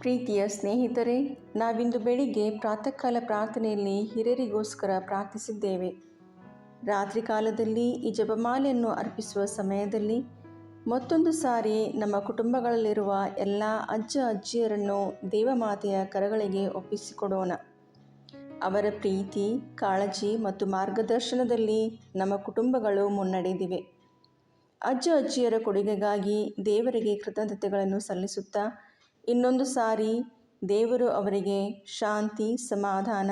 ಪ್ರೀತಿಯ ಸ್ನೇಹಿತರೆ, ನಾವಿಂದು ಬೆಳಿಗ್ಗೆ ಪ್ರಾತಃಕಾಲ ಪ್ರಾರ್ಥನೆಯಲ್ಲಿ ಹಿರಿಯರಿಗೋಸ್ಕರ ಪ್ರಾರ್ಥಿಸಿದ್ದೇವೆ. ರಾತ್ರಿ ಕಾಲದಲ್ಲಿ ಈ ಜಪಮಾಲೆಯನ್ನು ಅರ್ಪಿಸುವ ಸಮಯದಲ್ಲಿ ಮತ್ತೊಂದು ಸಾರಿ ನಮ್ಮ ಕುಟುಂಬಗಳಲ್ಲಿರುವ ಎಲ್ಲ ಅಜ್ಜ ಅಜ್ಜಿಯರನ್ನು ದೇವಮಾತೆಯ ಕರಗಳಿಗೆ ಒಪ್ಪಿಸಿಕೊಡೋಣ. ಅವರ ಪ್ರೀತಿ, ಕಾಳಜಿ ಮತ್ತು ಮಾರ್ಗದರ್ಶನದಲ್ಲಿ ನಮ್ಮ ಕುಟುಂಬಗಳು ಮುನ್ನಡೆದಿವೆ. ಅಜ್ಜ ಅಜ್ಜಿಯರ ಕೊಡುಗೆಗಾಗಿ ದೇವರಿಗೆ ಕೃತಜ್ಞತೆಗಳನ್ನು ಸಲ್ಲಿಸುತ್ತಾ ಇನ್ನೊಂದು ಸಾರಿ ದೇವರು ಅವರಿಗೆ ಶಾಂತಿ, ಸಮಾಧಾನ,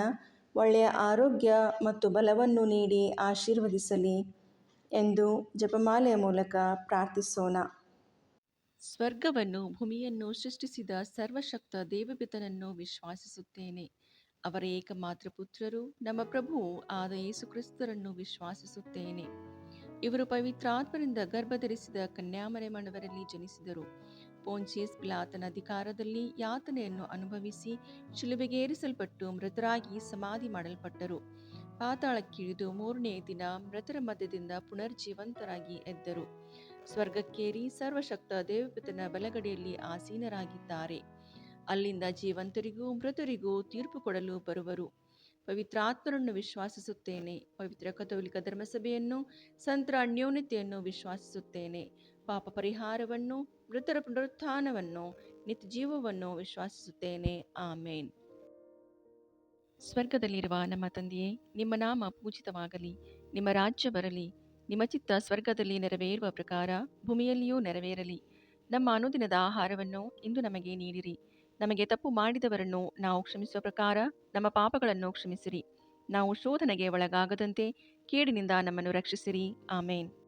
ಒಳ್ಳೆಯ ಆರೋಗ್ಯ ಮತ್ತು ಬಲವನ್ನು ನೀಡಿ ಆಶೀರ್ವದಿಸಲಿ ಎಂದು ಜಪಮಾಲೆಯ ಮೂಲಕ ಪ್ರಾರ್ಥಿಸೋಣ. ಸ್ವರ್ಗವನ್ನು, ಭೂಮಿಯನ್ನು ಸೃಷ್ಟಿಸಿದ ಸರ್ವಶಕ್ತ ದೇವಪಿತನನ್ನು ವಿಶ್ವಾಸಿಸುತ್ತೇನೆ. ಅವರ ಏಕಮಾತ್ರ ಪುತ್ರರು, ನಮ್ಮ ಪ್ರಭುವು ಆದ ಯೇಸುಕ್ರಿಸ್ತರನ್ನು ವಿಶ್ವಾಸಿಸುತ್ತೇನೆ. ಇವರು ಪವಿತ್ರಾತ್ಮರಿಂದ ಗರ್ಭಧರಿಸಿದ ಕನ್ಯಾಮರೆಮಣವರಲ್ಲಿ ಜನಿಸಿದರು. ಪೋಂಚಿಯಸ್ ಪಿಲಾತನ ಅಧಿಕಾರದಲ್ಲಿ ಯಾತನೆಯನ್ನು ಅನುಭವಿಸಿ ಶಿಲುಬೆಗೇರಿಸಲ್ಪಟ್ಟು ಮೃತರಾಗಿ ಸಮಾಧಿ ಮಾಡಲ್ಪಟ್ಟರು. ಪಾತಾಳಕ್ಕಿಳಿದು ಮೂರನೇ ದಿನ ಮೃತರ ಮಧ್ಯದಿಂದ ಪುನರ್ಜೀವಂತರಾಗಿ ಎದ್ದರು. ಸ್ವರ್ಗಕ್ಕೇರಿ ಸರ್ವಶಕ್ತ ದೇವಪತನ ಬಲಗಡೆಯಲ್ಲಿ ಆಸೀನರಾಗಿದ್ದಾರೆ. ಅಲ್ಲಿಂದ ಜೀವಂತರಿಗೂ ಮೃತರಿಗೂ ತೀರ್ಪು ಕೊಡಲು ಬರುವರು. ಪವಿತ್ರಾತ್ಮರನ್ನು ವಿಶ್ವಾಸಿಸುತ್ತೇನೆ. ಪವಿತ್ರ ಕಥೋಲಿಕ ಧರ್ಮಸಭೆಯನ್ನು, ಸಂತರ ಅನ್ಯೋನ್ಯತೆಯನ್ನು ವಿಶ್ವಾಸಿಸುತ್ತೇನೆ. ಪಾಪ ಪರಿಹಾರವನ್ನು ಮೃತರ ಪುನರುತ್ಥಾನವನ್ನು, ನಿತ್ಯ ಜೀವವನ್ನು ವಿಶ್ವಾಸಿಸುತ್ತೇನೆ. ಆಮೇನ್. ಸ್ವರ್ಗದಲ್ಲಿರುವ ನಮ್ಮ ತಂದೆಯೇ, ನಿಮ್ಮ ನಾಮ ಪೂಜಿತವಾಗಲಿ, ನಿಮ್ಮ ರಾಜ್ಯ ಬರಲಿ, ನಿಮ್ಮ ಚಿತ್ತ ಸ್ವರ್ಗದಲ್ಲಿ ನೆರವೇರುವ ಪ್ರಕಾರ ಭೂಮಿಯಲ್ಲಿಯೂ ನೆರವೇರಲಿ. ನಮ್ಮ ಅನುದಿನದ ಆಹಾರವನ್ನು ಇಂದು ನಮಗೆ ನೀಡಿರಿ. ನಮಗೆ ತಪ್ಪು ಮಾಡಿದವರನ್ನು ನಾವು ಕ್ಷಮಿಸುವ ಪ್ರಕಾರ ನಮ್ಮ ಪಾಪಗಳನ್ನು ಕ್ಷಮಿಸಿರಿ. ನಾವು ಶೋಧನೆಗೆ ಒಳಗಾಗದಂತೆ ಕೇಡಿನಿಂದ ನಮ್ಮನ್ನು ರಕ್ಷಿಸಿರಿ. ಆಮೇನ್.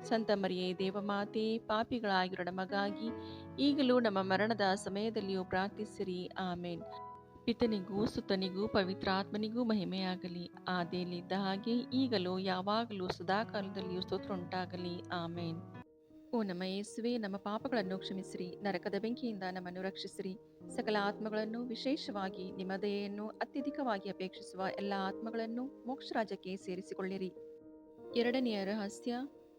ಸಂತ ಮರಿಯೇ ದೇವಮಾತೆ ಪಾಪಿಗಳಾಗಿರೋ ನಮಗಾಗಿ ಈಗಲೂ ನಮ್ಮ ಮರಣದ ಸಮಯದಲ್ಲಿಯೂ ಪ್ರಾರ್ಥಿಸಿರಿ. ಆಮೇನ್. ಪಿತನಿಗೂ ಸುತನಿಗೂ ಪವಿತ್ರಾತ್ಮನಿಗೂ ಮಹಿಮೆಯಾಗಲಿ. ಆದಿಯಲ್ಲಿದ್ದ ಹಾಗೆ ಈಗಲೂ, ಯಾವಾಗಲೂ, ಸದಾಕಾಲದಲ್ಲಿಯೂ ಸ್ತೋತ್ರ ಉಂಟಾಗಲಿ ಆಮೇನ್. ಓ ನಮ್ಮ ಯೇಸುವೆ, ನಮ್ಮ ಪಾಪಗಳನ್ನು ಕ್ಷಮಿಸಿರಿ. ನರಕದ ಬೆಂಕಿಯಿಂದ ನಮ್ಮನ್ನು ರಕ್ಷಿಸಿರಿ. ಸಕಲ ಆತ್ಮಗಳನ್ನು ವಿಶೇಷವಾಗಿ ನಿಮ್ಮ ದಯೆಯನ್ನು ಅತ್ಯಧಿಕವಾಗಿ ಅಪೇಕ್ಷಿಸುವ ಎಲ್ಲ ಆತ್ಮಗಳನ್ನು ಮೋಕ್ಷರಾಜಕ್ಕೆ ಸೇರಿಸಿಕೊಳ್ಳಿರಿ. ಎರಡನೆಯ ರಹಸ್ಯ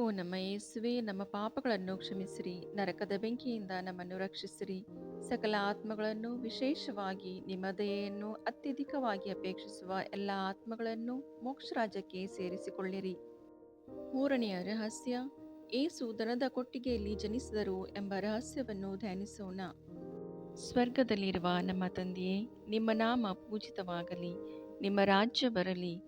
ಓ ನಮ್ಮ ಯೇಸುವೆ, ನಮ್ಮ ಪಾಪಗಳನ್ನು ಕ್ಷಮಿಸಿರಿ, ನರಕದ ಬೆಂಕಿಯಿಂದ ನಮ್ಮನ್ನು ರಕ್ಷಿಸಿರಿ. ಸಕಲ ಆತ್ಮಗಳನ್ನು ವಿಶೇಷವಾಗಿ ನಿಮ್ಮ ದಯೆಯನ್ನು ಅತ್ಯಧಿಕವಾಗಿ ಅಪೇಕ್ಷಿಸುವ ಎಲ್ಲ ಆತ್ಮಗಳನ್ನು ಮೋಕ್ಷ ರಾಜ್ಯಕ್ಕೆ ಸೇರಿಸಿಕೊಳ್ಳಿರಿ. ಮೂರನೆಯ ರಹಸ್ಯ, ಏಸು ದನದ ಕೊಟ್ಟಿಗೆಯಲ್ಲಿ ಜನಿಸಿದರು ಎಂಬ ರಹಸ್ಯವನ್ನು ಧ್ಯಾನಿಸೋಣ. ಸ್ವರ್ಗದಲ್ಲಿರುವ ನಮ್ಮ ತಂದೆಯೇ, ನಿಮ್ಮ ನಾಮ ಪೂಜಿತವಾಗಲಿ, ನಿಮ್ಮ ರಾಜ್ಯ ಬರಲಿ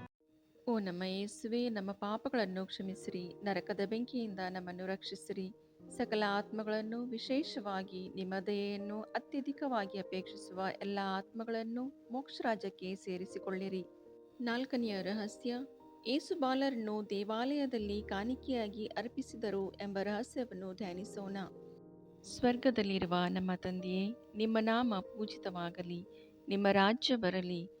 ಓ ನಮ್ಮ ಯೇಸುವೆ, ನಮ್ಮ ಪಾಪಗಳನ್ನು ಕ್ಷಮಿಸಿರಿ, ನರಕದ ಬೆಂಕಿಯಿಂದ ನಮ್ಮನ್ನು ರಕ್ಷಿಸಿರಿ. ಸಕಲ ಆತ್ಮಗಳನ್ನು ವಿಶೇಷವಾಗಿ ನಿಮ್ಮ ದಯೆಯನ್ನು ಅತ್ಯಧಿಕವಾಗಿ ಅಪೇಕ್ಷಿಸುವ ಎಲ್ಲ ಆತ್ಮಗಳನ್ನು ಮೋಕ್ಷ ರಾಜ್ಯಕ್ಕೆ ಸೇರಿಸಿಕೊಳ್ಳಿರಿ. ನಾಲ್ಕನೆಯ ರಹಸ್ಯ, ಏಸು ಬಾಲರನ್ನು ದೇವಾಲಯದಲ್ಲಿ ಕಾಣಿಕೆಯಾಗಿ ಅರ್ಪಿಸಿದರು ಎಂಬ ರಹಸ್ಯವನ್ನು ಧ್ಯಾನಿಸೋಣ. ಸ್ವರ್ಗದಲ್ಲಿರುವ ನಮ್ಮ ತಂದೆಯೇ, ನಿಮ್ಮ ನಾಮ ಪೂಜಿತವಾಗಲಿ, ನಿಮ್ಮ ರಾಜ್ಯ ಬರಲಿ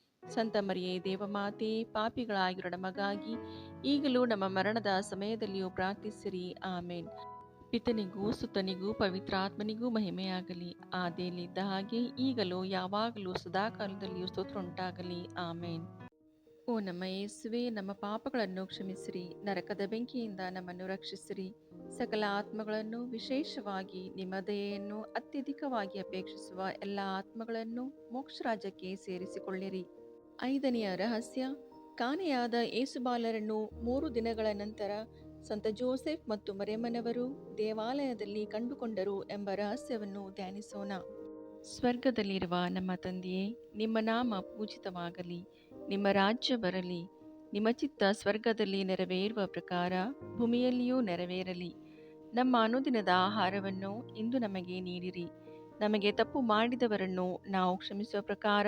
ಸಂತ ಮರಿಯೇ ದೇವಮಾತೆ ಪಾಪಿಗಳಾಗಿರೋ ನಮಗಾಗಿ ಈಗಲೂ ನಮ್ಮ ಮರಣದ ಸಮಯದಲ್ಲಿಯೂ ಪ್ರಾರ್ಥಿಸಿರಿ. ಆಮೇನ್. ಪಿತನಿಗೂ, ಸುತನಿಗೂ ಪವಿತ್ರಾತ್ಮನಿಗೂ ಮಹಿಮೆಯಾಗಲಿ. ಆದೇಲಿದ್ದ ಹಾಗೆ ಈಗಲೂ, ಯಾವಾಗಲೂ, ಸದಾಕಾಲದಲ್ಲಿಯೂ ಸ್ತೋತ್ರ ಉಂಟಾಗಲಿ ಆಮೇನ್. ಓ ನಮ್ಮ ಯೇಸುವೆ, ನಮ್ಮ ಪಾಪಗಳನ್ನು ಕ್ಷಮಿಸಿರಿ. ನರಕದ ಬೆಂಕಿಯಿಂದ ನಮ್ಮನ್ನು ರಕ್ಷಿಸಿರಿ. ಸಕಲ ಆತ್ಮಗಳನ್ನು ವಿಶೇಷವಾಗಿ ನಿಮ್ಮ ದಯೆಯನ್ನು ಅತ್ಯಧಿಕವಾಗಿ ಅಪೇಕ್ಷಿಸುವ ಎಲ್ಲ ಆತ್ಮಗಳನ್ನು ಮೋಕ್ಷ ರಾಜ್ಯಕ್ಕೆ ಸೇರಿಸಿಕೊಳ್ಳಿರಿ. ಐದನೆಯ ರಹಸ್ಯ, ಕಾಣೆಯಾದ ಏಸುಬಾಲರನ್ನು ಮೂರು ದಿನಗಳ ನಂತರ ಸಂತ ಜೋಸೆಫ್ ಮತ್ತು ಮರೆಮನವರು ದೇವಾಲಯದಲ್ಲಿ ಕಂಡುಕೊಂಡರು ಎಂಬ ರಹಸ್ಯವನ್ನು ಧ್ಯಾನಿಸೋಣ. ಸ್ವರ್ಗದಲ್ಲಿರುವ ನಮ್ಮ ತಂದೆಯೇ, ನಿಮ್ಮ ನಾಮ ಪೂಜಿತವಾಗಲಿ, ನಿಮ್ಮ ರಾಜ್ಯ ಬರಲಿ, ನಿಮ್ಮ ಚಿತ್ತ ಸ್ವರ್ಗದಲ್ಲಿ ನೆರವೇರುವ ಪ್ರಕಾರ ಭೂಮಿಯಲ್ಲಿಯೂ ನೆರವೇರಲಿ. ನಮ್ಮ ಅನುದಿನದ ಆಹಾರವನ್ನು ಇಂದು ನಮಗೆ ನೀಡಿರಿ. ನಮಗೆ ತಪ್ಪು ಮಾಡಿದವರನ್ನು ನಾವು ಕ್ಷಮಿಸುವ ಪ್ರಕಾರ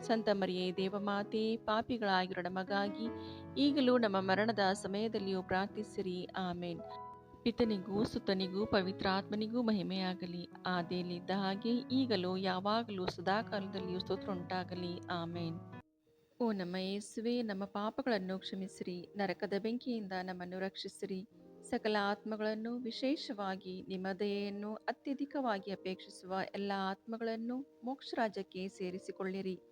ಸಂತ ಮರಿಯೇ ದೇವಮಾತೆ ಪಾಪಿಗಳಾಗಿರೋ ನಮಗಾಗಿ ಈಗಲೂ ನಮ್ಮ ಮರಣದ ಸಮಯದಲ್ಲಿಯೂ ಪ್ರಾರ್ಥಿಸಿರಿ, ಆಮೇನ್. ಪಿತನಿಗೂ, ಸುತನಿಗೂ, ಪವಿತ್ರಾತ್ಮನಿಗೂ ಮಹಿಮೆಯಾಗಲಿ, ಆದಿಯಲ್ಲಿದ್ದ ಹಾಗೆ ಈಗಲೂ, ಯಾವಾಗಲೂ, ಸದಾಕಾಲದಲ್ಲಿಯೂ ಸ್ತೋತ್ರ ಉಂಟಾಗಲಿ ಆಮೇನ್. ಓ ನಮ್ಮ ಯೇಸುವೆ, ನಮ್ಮ ಪಾಪಗಳನ್ನು ಕ್ಷಮಿಸಿರಿ, ನರಕದ ಬೆಂಕಿಯಿಂದ ನಮ್ಮನ್ನು ರಕ್ಷಿಸಿರಿ. ಸಕಲ ಆತ್ಮಗಳನ್ನು ವಿಶೇಷವಾಗಿ ನಿಮ್ಮ ದಯೆಯನ್ನು ಅತ್ಯಧಿಕವಾಗಿ ಅಪೇಕ್ಷಿಸುವ ಎಲ್ಲ ಆತ್ಮಗಳನ್ನು ಮೋಕ್ಷ ರಾಜ್ಯಕ್ಕೆ ಸೇರಿಸಿಕೊಳ್ಳಿರಿ.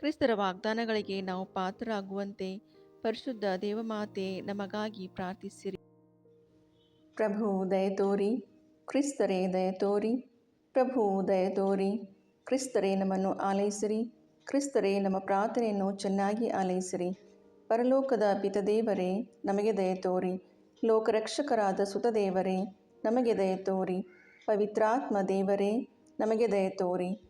ಕ್ರಿಸ್ತರ ವಾಗ್ದಾನಗಳಿಗೆ ನಾವು ಪಾತ್ರರಾಗುವಂತೆ ಪರಿಶುದ್ಧ ದೇವಮಾತೆ, ನಮಗಾಗಿ ಪ್ರಾರ್ಥಿಸಿರಿ. ಪ್ರಭು, ದಯ ತೋರಿ, ಕ್ರಿಸ್ತರೇ ದಯ ತೋರಿ, ಪ್ರಭು, ದಯ ತೋರಿ, ಕ್ರಿಸ್ತರೇ ನಮ್ಮನ್ನು ಆಲೈಸಿರಿ, ಕ್ರಿಸ್ತರೇ ನಮ್ಮ ಪ್ರಾರ್ಥನೆಯನ್ನು ಚೆನ್ನಾಗಿ ಆಲೈಸಿರಿ. ಪರಲೋಕದ ಪಿತದೇವರೇ, ನಮಗೆ ದಯ ತೋರಿ. ಲೋಕರಕ್ಷಕರಾದ ಸುತದೇವರೇ, ನಮಗೆ ದಯ ತೋರಿ. ಪವಿತ್ರಾತ್ಮ ದೇವರೇ, ನಮಗೆ ದಯ ತೋರಿ.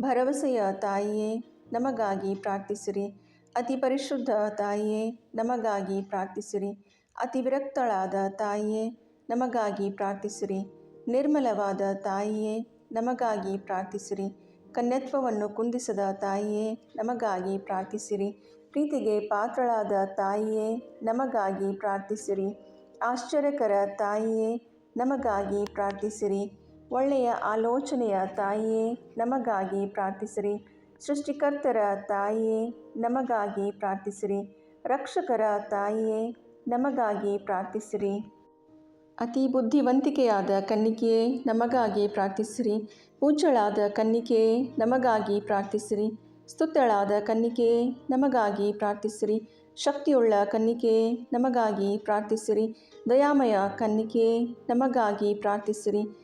ಭರವಸೆಯ ತಾಯಿಯೇ, ನಮಗಾಗಿ ಪ್ರಾರ್ಥಿಸಿರಿ. ಅತಿ ಪರಿಶುದ್ಧ ತಾಯಿಯೇ, ನಮಗಾಗಿ ಪ್ರಾರ್ಥಿಸಿರಿ. ಅತಿ ವಿರಕ್ತಳಾದ ತಾಯಿಯೇ, ನಮಗಾಗಿ ಪ್ರಾರ್ಥಿಸಿರಿ. ನಿರ್ಮಲವಾದ ತಾಯಿಯೇ, ನಮಗಾಗಿ ಪ್ರಾರ್ಥಿಸಿರಿ. ಕನ್ಯತ್ವವನ್ನು ಕುಂದಿಸದ ತಾಯಿಯೇ, ನಮಗಾಗಿ ಪ್ರಾರ್ಥಿಸಿರಿ. ಪ್ರೀತಿಗೆ ಪಾತ್ರಳಾದ ತಾಯಿಯೇ, ನಮಗಾಗಿ ಪ್ರಾರ್ಥಿಸಿರಿ. ಆಶ್ಚರ್ಯಕರ ತಾಯಿಯೇ, ನಮಗಾಗಿ ಪ್ರಾರ್ಥಿಸಿರಿ. ಒಳ್ಳೆಯ ಆಲೋಚನೆಯ ತಾಯಿಯೇ, ನಮಗಾಗಿ ಪ್ರಾರ್ಥಿಸಿರಿ. ಸೃಷ್ಟಿಕರ್ತರ ತಾಯಿಯೇ, ನಮಗಾಗಿ ಪ್ರಾರ್ಥಿಸಿರಿ. ರಕ್ಷಕರ ತಾಯಿಯೇ, ನಮಗಾಗಿ ಪ್ರಾರ್ಥಿಸಿರಿ. ಅತಿ ಬುದ್ಧಿವಂತಿಕೆಯಾದ ಕನ್ನಿಕೆಯೇ, ನಮಗಾಗಿ ಪ್ರಾರ್ಥಿಸಿರಿ. ಪೂಜ್ಯಳಾದ ಕನ್ನಿಕೆಯೇ, ನಮಗಾಗಿ ಪ್ರಾರ್ಥಿಸಿರಿ. ಸ್ತುತಳಾದ ಕನ್ನಿಕೆಯೇ, ನಮಗಾಗಿ ಪ್ರಾರ್ಥಿಸಿರಿ. ಶಕ್ತಿಯುಳ್ಳ ಕನ್ನಿಕೆಯೇ, ನಮಗಾಗಿ ಪ್ರಾರ್ಥಿಸಿರಿ. ದಯಾಮಯ ಕನ್ನಿಕೆಯೇ, ನಮಗಾಗಿ ಪ್ರಾರ್ಥಿಸಿರಿ.